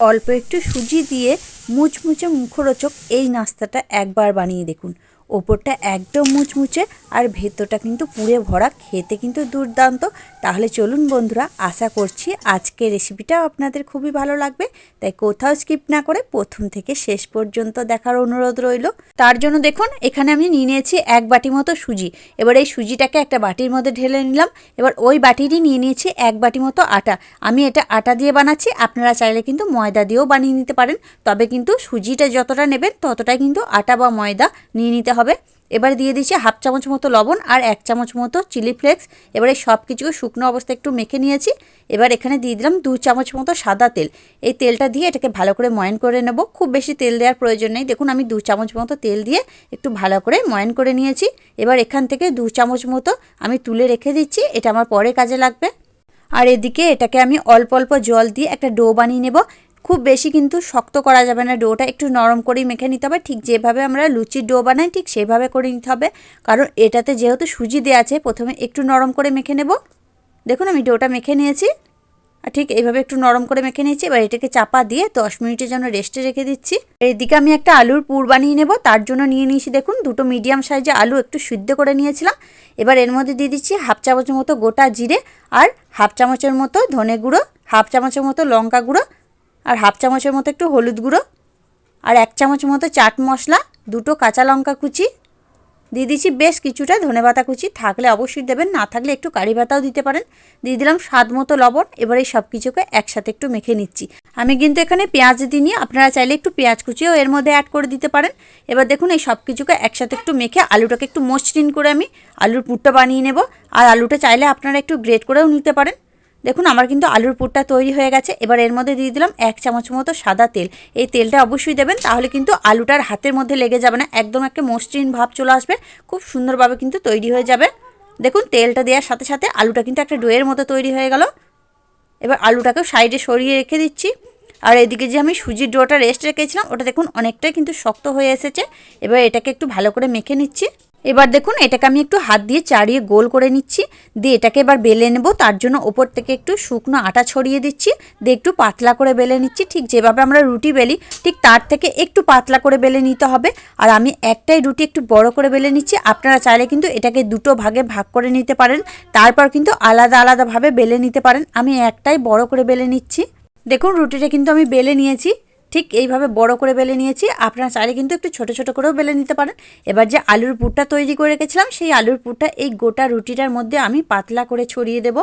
অল্প একটু সুজি দিয়ে মুচমুচে মুখরোচক এই নাস্তাটা একবার বানিয়ে দেখুন। ওপরটা একদম মুচমুচে আর ভেতরটা কিন্তু পুড়ে ভরা, খেতে কিন্তু দুর্দান্ত। তাহলে চলুন বন্ধুরা, আশা করছি আজকের রেসিপিটাও আপনাদের খুবই ভালো লাগবে। তাই কোথাও স্কিপ না করে প্রথম থেকে শেষ পর্যন্ত দেখার অনুরোধ রইল। তার জন্য দেখুন, এখানে আমি নিয়ে নিয়েছি এক বাটি মতো সুজি। এবার এই সুজিটাকে একটা বাটির মধ্যে ঢেলে নিলাম। এবার ওই বাটিরই নিয়ে নিয়েছি এক বাটি মতো আটা। আমি এটা আটা দিয়ে বানাচ্ছি, আপনারা চাইলে কিন্তু ময়দা দিয়েও বানিয়ে নিতে পারেন। তবে কিন্তু সুজিটা যতটা নেবেন, ততটাই কিন্তু আটা বা ময়দা নিয়ে নিতে হবে। এবার দিয়ে দিচ্ছি হাফ চামচ মতো লবণ আর এক চামচ মতো চিলি ফ্লেক্স। এবারে সব কিছুকে শুকনো অবস্থায় একটু মেখে নিয়েছি। এবার এখানে দিয়ে দিলাম দু চামচ মতো সাদা তেল। এই তেলটা দিয়ে এটাকে ভালো করে ময়ন করে নেব। খুব বেশি তেল দেওয়ার প্রয়োজন নেই। দেখুন আমি দু চামচ মতো তেল দিয়ে একটু ভালো করে ময়ন করে নিয়েছি। এবার এখান থেকে দু চামচ মতো আমি তুলে রেখে দিচ্ছি। এটা আমার পরে কাজে লাগবে। আর এদিকে এটাকে আমি অল্প অল্প জল দিয়ে একটা ডো বানিয়ে নেব। খুব বেশি কিন্তু শক্ত করা যাবে না ডোটা, একটু নরম করেই মেখে নিতে হবে। ঠিক যেভাবে আমরা লুচির ডো বানাই, ঠিক সেভাবে করে নিতে হবে। কারণ এটাতে যেহেতু সুজি দেওয়া আছে, প্রথমে একটু নরম করে মেখে নেব। দেখুন আমি ডোটা মেখে নিয়েছি। আর ঠিক এইভাবে একটু নরম করে মেখে নিয়েছি। এবার এটাকে চাপা দিয়ে দশ মিনিটের জন্য রেস্টে রেখে দিচ্ছি। এদিকে আমি একটা আলুর পুর বানিয়ে নেব। তার জন্য নিয়ে নিয়েছি, দেখুন, দুটো মিডিয়াম সাইজে আলু একটু সিদ্ধ করে নিয়েছিলাম। এবার এর মধ্যে দিয়ে দিচ্ছি হাফ চামচের মতো গোটা জিরে আর হাফ চামচের মতো ধনে গুঁড়ো, হাফ চামচের মতো লঙ্কা গুঁড়ো আর হাফ চামচের মতো একটু হলুদ গুঁড়ো আর এক চামচ মতো চাট মশলা, দুটো কাঁচা লঙ্কা কুচি। দিয়ে দিচ্ছি বেশ কিছুটা ধনে পাতা কুচি। থাকলে অবশ্যই দেবেন, না থাকলে একটু কারি পাতাও দিতে পারেন। দিয়ে দিলাম স্বাদ মতো লবণ। এবার এই সব কিছুকে একসাথে একটু মেখে নিচ্ছি। আমি কিন্তু এখানে পেঁয়াজ দিইনি। আপনারা চাইলে একটু পেঁয়াজ কুচিও এর মধ্যে অ্যাড করে দিতে পারেন। এবার দেখুন এই সব কিছুকে একসাথে একটু মেখে আলুটাকে একটু মসৃণ করে আমি আলুর পুরটা বানিয়ে নেব। আর আলুটা চাইলে আপনারা একটু গ্রেট করেও নিতে পারেন। দেখুন, আমার কিন্তু আলুর পুরটা তৈরি হয়ে গেছে। এবার এর মধ্যে দিয়ে দিলাম এক চামচ মতো সাদা তেল। এই তেলটা অবশ্যই দেবেন, তাহলে কিন্তু আলুটার হাতের মধ্যে লেগে যাবে না। একদম একটা মসৃণ ভাব চলে আসবে, খুব সুন্দরভাবে কিন্তু তৈরি হয়ে যাবে। দেখুন, তেলটা দেওয়ার সাথে সাথে আলুটা কিন্তু একটা ডোয়ের মতো তৈরি হয়ে গেল। এবার আলুটাকেও সাইডে সরিয়ে রেখে দিচ্ছি। আর এদিকে যে আমি সুজির ডোটা রেস্ট রেখেছিলাম, ওটা দেখুন অনেকটাই কিন্তু শক্ত হয়ে এসেছে। এবার এটাকে একটু ভালো করে মেখে নিচ্ছি। এবার দেখুন, এটাকে আমি একটু হাত দিয়ে চাড়িয়ে গোল করে নিচ্ছি। দিয়ে এটাকে এবার বেলে নেব। তার জন্য ওপর থেকে একটু শুকনো আটা ছড়িয়ে দিচ্ছি। দিয়ে একটু পাতলা করে বেলে নিচ্ছি। ঠিক যেভাবে আমরা রুটি বেলি, ঠিক তার থেকে একটু পাতলা করে বেলে নিতে হবে। আর আমি একটাই রুটি একটু বড় করে বেলে নিচ্ছি। আপনারা চাইলে কিন্তু এটাকে দুটো ভাগে ভাগ করে নিতে পারেন। তারপর কিন্তু আলাদা আলাদাভাবে বেলে নিতে পারেন। আমি একটাই বড় করে বেলে নিচ্ছি। দেখুন, রুটিটা কিন্তু আমি বেলে নিয়েছি। ঠিক এইভাবে বড় করে বেলে নিয়েছি। আপনারা চাইলে কিন্তু একটু ছোট ছোট করেও বেলে নিতে পারেন। এবার যে আলুর পুরটা তৈরি করে রেখেছিলাম, সেই আলুর পুরটা এই গোটা রুটিটার মধ্যে আমি পাতলা করে ছড়িয়ে দেব।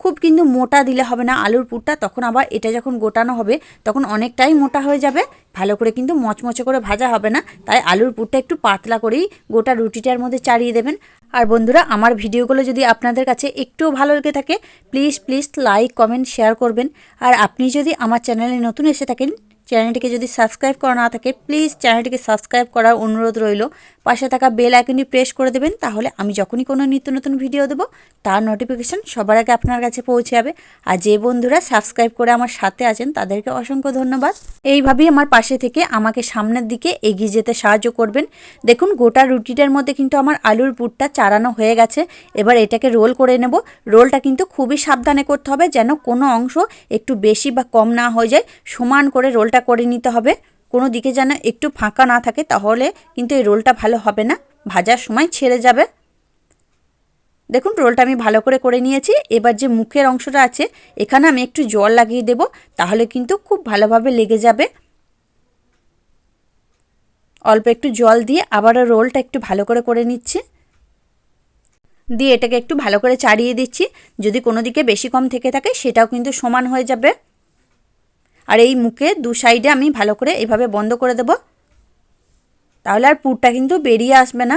খুব কিন্তু মোটা দিলে হবে না আলুর পুরটা, তখন আবার এটা যখন গোটানো হবে, তখন অনেকটাই মোটা হয়ে যাবে। ভালো করে কিন্তু মচমচে করে ভাজা হবে না, তাই আলুর পুরটা একটু পাতলা করেই গোটা রুটিটার মধ্যে চাড়িয়ে দেবেন। আর বন্ধুরা, আমার ভিডিওগুলো যদি আপনাদের কাছে একটুও ভালো লেগে থাকে, please please like, comment, share করবেন। আর আপনি যদি আমার চ্যানেলে নতুন এসে থাকেন চ্যানেলটিকে যদি সাবস্ক্রাইব করা না থাকে প্লিজ চ্যানেলটিকে সাবস্ক্রাইব করার অনুরোধ রইল। পাশে থাকা বেল আইকনটি প্রেস করে দেবেন, তাহলে আমি যখনই কোনো নিত্য নতুন ভিডিও দেবো, তার নোটিফিকেশান সবার আগে আপনার কাছে পৌঁছে যাবে। আর যে বন্ধুরা সাবস্ক্রাইব করে আমার সাথে আছেন, তাদেরকে অসংখ্য ধন্যবাদ। এইভাবেই আমার পাশে থেকে আমাকে সামনের দিকে এগিয়ে যেতে সাহায্য করবেন। দেখুন, গোটা রুটিটার মধ্যে কিন্তু আমার আলুর পুরটা চারানো হয়ে গেছে। এবার এটাকে রোল করে নেব। রোলটা কিন্তু খুবই সাবধানে করতে হবে, যেন কোনো অংশ একটু বেশি বা কম না হয়ে যায়। সমান করে রোলটা করে নিতে হবে। কোনো দিকে যেন একটু ফাঁকা না থাকে, তাহলে কিন্তু এই রোলটা ভালো হবে না। ভাজার সময় ছেড়ে যাবে। দেখুন, রোলটা আমি ভালো করে করে নিয়েছি। এবার যে মুখের অংশটা আছে, এখানে আমি একটু জল লাগিয়ে দেব, তাহলে কিন্তু খুব ভালোভাবে লেগে যাবে। অল্প একটু জল দিয়ে আবারও রোলটা একটু ভালো করে করে নিচ্ছি। দিয়ে এটাকে একটু ভালো করে চাড়িয়ে দিচ্ছি। যদি কোনো দিকে বেশি কম থেকে থাকে, সেটাও কিন্তু সমান হয়ে যাবে। আর এই মুখে দু সাইডে আমি ভালো করে এভাবে বন্ধ করে দেব। তাহলে আর পুরটা কিন্তু বেরিয়ে আসবে না।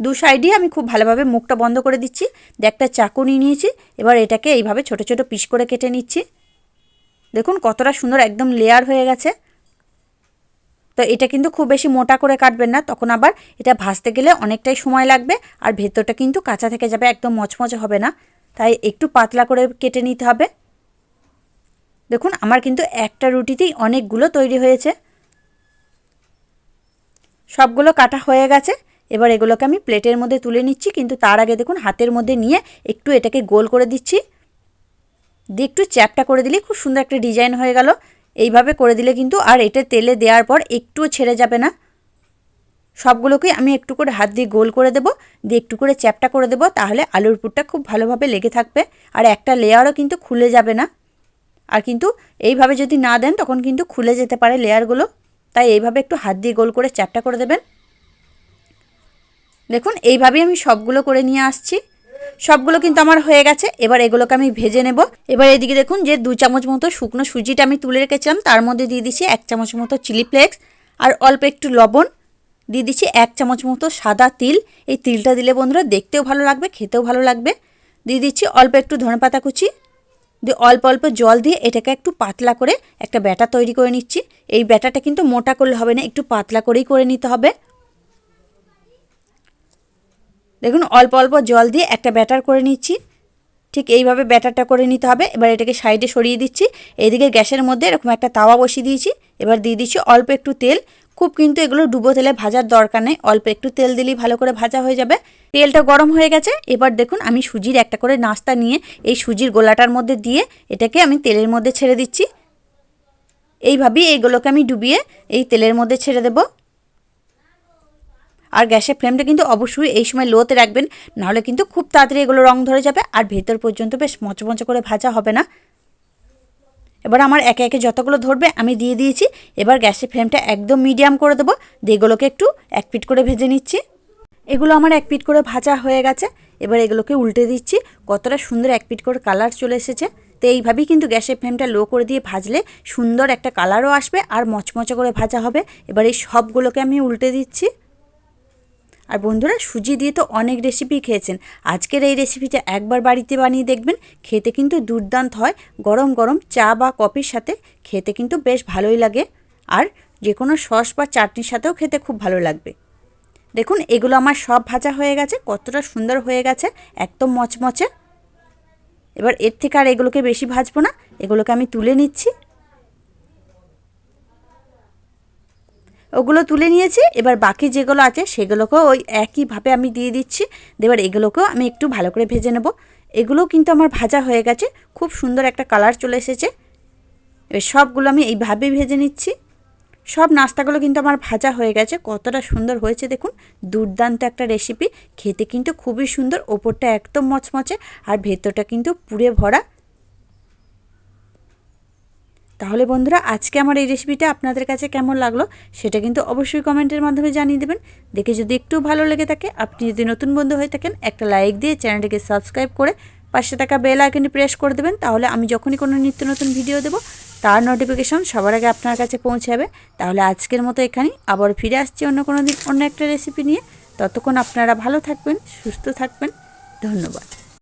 দু সাইডে আমি খুব ভালোভাবে মুখটা বন্ধ করে দিচ্ছি। দিয়ে একটা চাকু নিয়ে নিয়েছি। এবার এটাকে এইভাবে ছোট ছোট পিস করে কেটে নিচ্ছি। দেখুন কতটা সুন্দর একদম লেয়ার হয়ে গেছে। তো এটা কিন্তু খুব বেশি মোটা করে কাটবেন না। তখন আবার এটা ভাজতে গেলে অনেকটাই সময় লাগবে। আর ভেতরটা কিন্তু কাঁচা থেকে যাবে, একদম মচমচে হবে না। তাই একটু পাতলা করে কেটে নিতে হবে। দেখুন, আমার কিন্তু একটা রুটিতেই অনেকগুলো তৈরি হয়েছে। সবগুলো কাটা হয়ে গেছে। এবার এগুলোকে আমি প্লেটের মধ্যে তুলে নিচ্ছি, কিন্তু তার আগে দেখুন, হাতের মধ্যে নিয়ে একটু এটাকে গোল করে দিচ্ছি। দিয়ে একটু চ্যাপটা করে দিলে খুব সুন্দর একটা ডিজাইন হয়ে গেল। এইভাবে করে দিলে কিন্তু আর এটা তেলে দেওয়ার পর একটুও ছেড়ে যাবে না। সবগুলোকে আমি একটু করে হাত দিয়ে গোল করে দেবো, দিয়ে একটু করে চ্যাপটা করে দেবো, তাহলে আলুর পুরটা খুব ভালোভাবে লেগে থাকবে। আর একটা লেয়ারও কিন্তু খুলে যাবে না। আর কিন্তু এইভাবে যদি না দেন, তখন কিন্তু খুলে যেতে পারে লেয়ারগুলো। তাই এইভাবে একটু হাত দিয়ে গোল করে চ্যাপটা করে দেবেন। দেখুন, এইভাবেই আমি সবগুলো করে নিয়ে আসছি। সবগুলো কিন্তু আমার হয়ে গেছে। এবার এগুলোকে আমি ভেজে নেব। এবার এদিকে দেখুন যে দু চামচ মতো শুকনো সুজিটা আমি তুলে রেখেছিলাম। তার মধ্যে দিয়ে দিচ্ছি এক চামচ মতো চিলি ফ্লেক্স আর অল্প একটু লবণ। দিয়ে দিচ্ছি এক চামচ মতো সাদা তিল। এই তিলটা দিলে বন্ধুরা দেখতেও ভালো লাগবে, খেতেও ভালো লাগবে। দিয়ে দিচ্ছি অল্প একটু ধনেপাতা কুচি। দিয়ে অল্প অল্প জল দিয়ে এটাকে একটু পাতলা করে একটা ব্যাটা তৈরি করে নিচ্ছি। এই ব্যাটাটা কিন্তু মোটা করলে হবে না, একটু পাতলা করেই করে নিতে হবে। দেখুন, অল্প অল্প জল দিয়ে একটা ব্যাটার করে নিচ্ছি। ঠিক এইভাবে ব্যাটারটা করে নিতে হবে। এবার এটাকে সাইডে সরিয়ে দিচ্ছি। এইদিকে গ্যাসের মধ্যে এরকম একটা তাওয়া বসিয়ে দিয়েছি। এবার দিয়ে দিচ্ছি অল্প একটু তেল। খুব কিন্তু এগুলো ডুবো তেলে ভাজার দরকার নেই। অল্প একটু তেল দিলেই ভালো করে ভাজা হয়ে যাবে। তেলটা গরম হয়ে গেছে। এবার দেখুন আমি সুজির একটা করে নাস্তা নিয়ে এই সুজির গোলাটার মধ্যে দিয়ে এটাকে আমি তেলের মধ্যে ছেড়ে দিচ্ছি। এইভাবেই এইগুলোকে আমি ডুবিয়ে এই তেলের মধ্যে ছেড়ে দেবো। আর গ্যাসের ফ্লেমটা কিন্তু অবশ্যই এই সময় লোতে রাখবেন, নাহলে কিন্তু খুব তাড়াতাড়ি এগুলো রং ধরে যাবে আর ভেতর পর্যন্ত বেশ মচমচ করে ভাজা হবে না। এবার আমার একে একে যতগুলো ধরবে আমি দিয়ে দিয়েছি। এবার গ্যাসের ফ্লেমটা একদম মিডিয়াম করে দেবো। দিয়ে এগুলোকে একটু এক পিট করে ভেজে নিচ্ছি। এগুলো আমার এক পিট করে ভাজা হয়ে গেছে। এবার এগুলোকে উল্টে দিচ্ছি। কতটা সুন্দর এক পিট করে কালার চলে এসেছে। তো এইভাবেই কিন্তু গ্যাসের ফ্লেমটা লো করে দিয়ে ভাজলে সুন্দর একটা কালারও আসবে আর মচমচে করে ভাজা হবে। এবার এই সবগুলোকে আমি উল্টে দিচ্ছি। আর বন্ধুরা, সুজি দিয়ে তো অনেক রেসিপি খেয়েছেন। আজকের এই রেসিপিটা একবার বাড়িতে বানিয়ে দেখবেন। খেতে কিন্তু দুর্দান্ত হয়। গরম গরম চা বা কফির সাথে খেতে কিন্তু বেশ ভালোই লাগে। আর যে কোনো সস বা চাটনির সাথেও খেতে খুব ভালো লাগবে। দেখুন, এগুলো আমার সব ভাজা হয়ে গেছে, কতটা সুন্দর হয়ে গেছে, একদম মচমচে। এবার এর থেকে আর এগুলোকে বেশি ভাজবো না, এগুলোকে আমি তুলে নিচ্ছি। ওগুলো তুলে নিয়েছি, এবার বাকি যেগুলো আছে সেগুলোকেও ওই একইভাবে আমি দিয়ে দিচ্ছি। এবার এগুলোকেও আমি একটু ভালো করে ভেজে নেব। এগুলোও কিন্তু আমার ভাজা হয়ে গেছে, খুব সুন্দর একটা কালার চলে এসেছে। এবার সবগুলো আমি এইভাবেই ভেজে নিচ্ছি। সব নাস্তাগুলো কিন্তু আমার ভাজা হয়ে গেছে। কতটা সুন্দর হয়েছে দেখুন। দুর্দান্ত একটা রেসিপি খেতে কিন্তু খুবই সুন্দর, ওপরটা একদম মচমচে আর ভেতরটা কিন্তু পুড়ে ভরা। তাহলে বন্ধুরা, আজকে আমার এই রেসিপিটা আপনাদের কাছে কেমন লাগল সেটা কিন্তু অবশ্যই কমেন্টের মাধ্যমে জানিয়ে দেবেন। দেখে যদি একটু ভালো লেগে থাকে, আপনি যদি নতুন বন্ধু হয়ে থাকেন, একটা লাইক দিয়ে চ্যানেলটিকে সাবস্ক্রাইব করে পাশে থাকা বেল আইকনটি প্রেস করে দেবেন, তাহলে আমি যখনই কোনো নিত্য নতুন ভিডিও দেবো, তার নোটিফিকেশন সবার আগে আপনার কাছে পৌঁছাবে। তাহলে আজকের মতো এখানেই, আবার ফিরে আসছি অন্য কোনো দিন অন্য একটা রেসিপি নিয়ে। ততক্ষণ আপনারা ভালো থাকবেন, সুস্থ থাকবেন। ধন্যবাদ।